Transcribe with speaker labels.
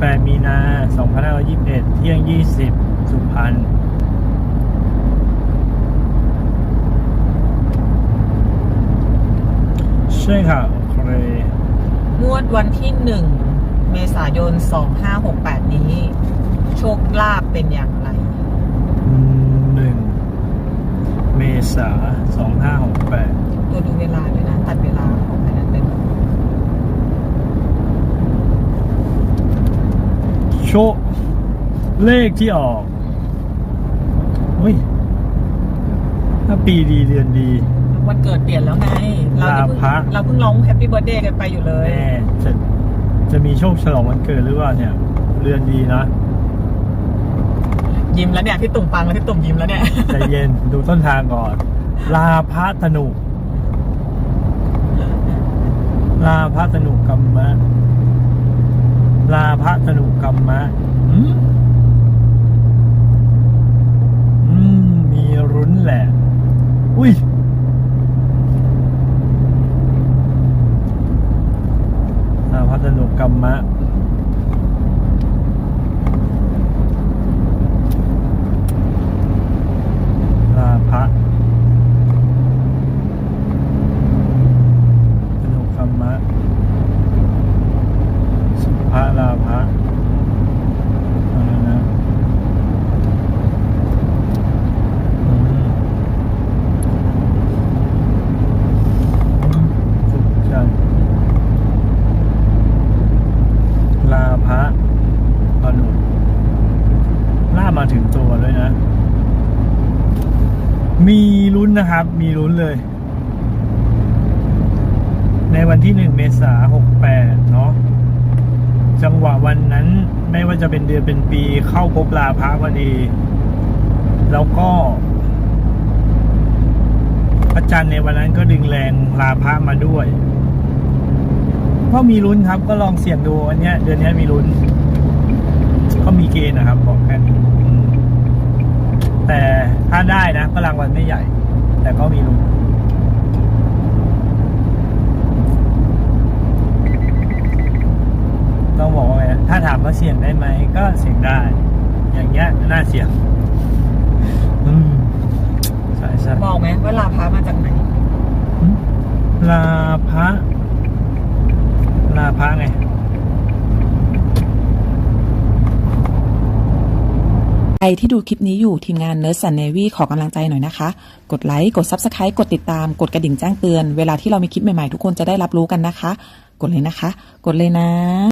Speaker 1: 18 มีนา2521 เที่ยง 20 สุพรรณใช่ค่ะโอเค
Speaker 2: งวดวันที่หนึ่งเมษายน 2568 นี้ โชคลาภเป็นอย่างไร
Speaker 1: หนึ่งเมษาสองห้าหกแปด
Speaker 2: ตัวดูเวลาด้วยนะ ตัดเวลาของอันนั้นเป็น
Speaker 1: โชคเลขที่ออกเฮ้ยถ้าปีดีเดือนดี
Speaker 2: วันเกิดเปลี่ยนแล้วไง เราเพิ่ง
Speaker 1: ลาภะ
Speaker 2: เราเพิ่งร้องแฮปปี้เบิร์ดเดย์กันไปอยู่เลย
Speaker 1: แน่จะจะมีโชคฉลองวันเกิดหรือเปล่าเนี่ยเดือนดีนะ
Speaker 2: ยิ้มแล้วเนี่ยพี่ตุ่มฟังแล้วพี่ตุ่มยิ้มแล้วเนี่ย
Speaker 1: ใจเย็น ดูต้นทางก่อน ลาพระธนุ ลาพระธนุกรรมะ ลาพระธนุกรรมะอืมะมมีรุ้นแหละ อุ้ยลาพระธนุกรรมะ ลาพระธนุกรรมะ สุภาลาภะ อะไรนะสุขจันทร์ลาภะพนุล่ามาถึงตัวด้วยนะ มีลุ้นนะครับ มีลุ้นเลย ในวันที่หนึ่งเมษาหกแปดเนาะ จังหวะวันนั้น ไม่ว่าจะเป็นเดือนเป็นปีเข้าพบลาพระพอดี แล้วก็พระจันทร์ในวันนั้นก็ดึงแรงลาพระมาด้วยก็มีลุ้นครับ ก็ลองเสี่ยงดูอันเนี้ย เดือนนี้มีลุ้น ก็มีเกณฑ์นะครับบอกแค่นี้อืมแต่ถ้าได้นะก็รางวัลไม่ใหญ่ แต่ก็มีลุ้น ต้องบอกว่าไงถ้าถาม ว่าเสี่ยงได้ไหมก็เสี่ยงได้ อย่างเงี้ยน่าเสี่ยงอืมใช่ใช่
Speaker 2: บอกไหมว่าลาพามาจากไหน
Speaker 1: อืมลาพระลาพระไง
Speaker 3: ใครที่ดูคลิปนี้อยู่ทีมงาน Nurse and Navy ขอกำลังใจหน่อยนะคะ กดไลค์ กด Subscribe กดติดตาม กดกระดิ่งแจ้งเตือน เวลาที่เรามีคลิปใหม่ๆ ทุกคนจะได้รับรู้กันนะคะ กดเลยนะคะ กดเลยนะ